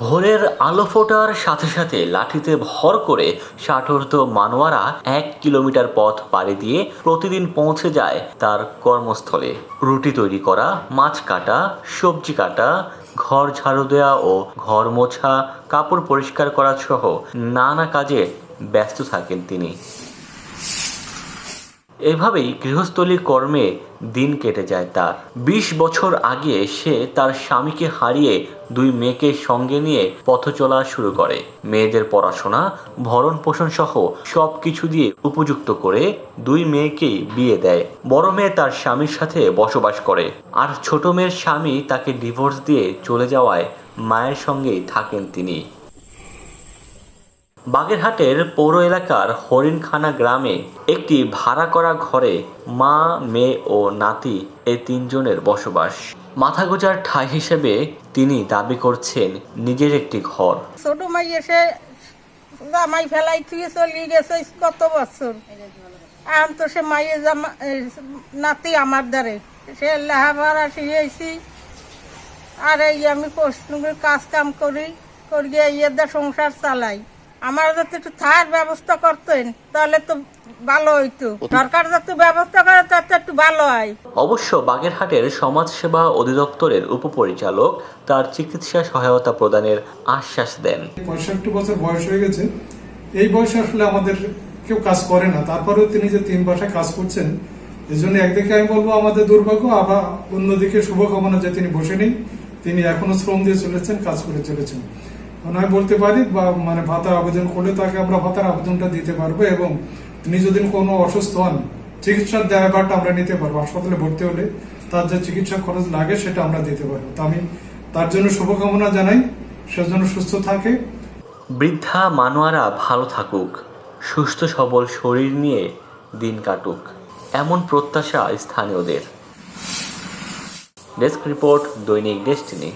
ভোরের আলো ফোটার সাথে সাথে লাঠিতে ভর করে ষাটর্ধ মানোয়ারা এক কিলোমিটার পথ পাড়ি দিয়ে প্রতিদিন পৌঁছে যায় তার কর্মস্থলে। রুটি তৈরি করা, মাছ কাটা, সবজি কাটা, ঘর ঝাড়ু দেওয়া ও ঘর মোছা, কাপড় পরিষ্কার করা সহ নানা কাজে ব্যস্ত থাকেন তিনি। এভাবেই গৃহস্থলী কর্মে দিন কেটে যায় তার। বিশ বছর আগে সে তার স্বামীকে হারিয়ে দুই মেয়েকে সঙ্গে নিয়ে পথ চলা শুরু করে। মেয়েদের পড়াশোনা ভরণ পোষণ সহ সব কিছু দিয়ে উপযুক্ত করে দুই মেয়েকেই বিয়ে দেয়। বড় মেয়ে তার স্বামীর সাথে বসবাস করে। আর ছোট মেয়ের স্বামী তাকে ডিভোর্স দিয়ে চলে যাওয়ায় মায়ের সঙ্গেই থাকেন তিনি। বাগেরহাটের পৌর এলাকার হরিণখানা গ্রামে একটি ভাড়া করা ঘরে মা, মেয়ে ও নাতি এই তিনজনের বসবাস। মাথা গোজার ঠাঁই হিসেবে তিনি দাবি করছেন, নিজের একটি ঘর। ছোট মাই এসে জামাই ফেলাই থুয়ে চলে গেছে কত বছর? এখন তো সে মাইয়ে জামা নাতি আমার দ্বারে। সে লেহাপড়া শিখেছি আর এই আমি কাজ কাম করি, করিয়ে ইয়েদের সংসার চালাই। আমার যাতে একটু থাকার ব্যবস্থা করতেন তাহলে তো ভালো হইতো। সরকার যাতে ব্যবস্থা করে তাতে একটু ভালো হয়। অবশ্য বাগেরহাটের সমাজসেবা অধিদপ্তরের উপপরিচালক তার চিকিৎসা সহায়তা প্রদানের আশ্বাস দেন। পঁয়ষট্টি বছর বয়স হয়ে গেছে। এই বয়সে আসলে আমাদের কেউ কাজ করে না। তারপরেও তিনি যে তিন বাসায় কাজ করছেন এই জন্য একদিকে আমি বলব আমাদের দুর্ভাগ্য আবার অন্যদিকে শুভকামনা যে তিনি বসে নেই। তিনি এখনও শ্রম দিয়ে চলেছেন কাজ করে চলেছেন। আমি বলতে পারি বা মানে ভাতার আবেদন করলে তাকে আমরা ভাতার আবেদনটা দিতে পারব এবং তিনি যদি কোনো অসুস্থ হন, চিকিৎসার দায়ভারটা আমরা নিতে পারব। হাসপাতালে ভর্তি হলে তার যে চিকিৎসা খরচ লাগে সেটা আমরা দিতে পারব। তা আমি তার জন্য শুভকামনা জানাই। সে যেন সুস্থ থাকে। বৃদ্ধা মানুয়ারা ভালো থাকুক, সুস্থ সবল শরীর নিয়ে দিন কাটুক। এমন প্রত্যাশা স্থানীয়দের। Desk report Dainik Destiny.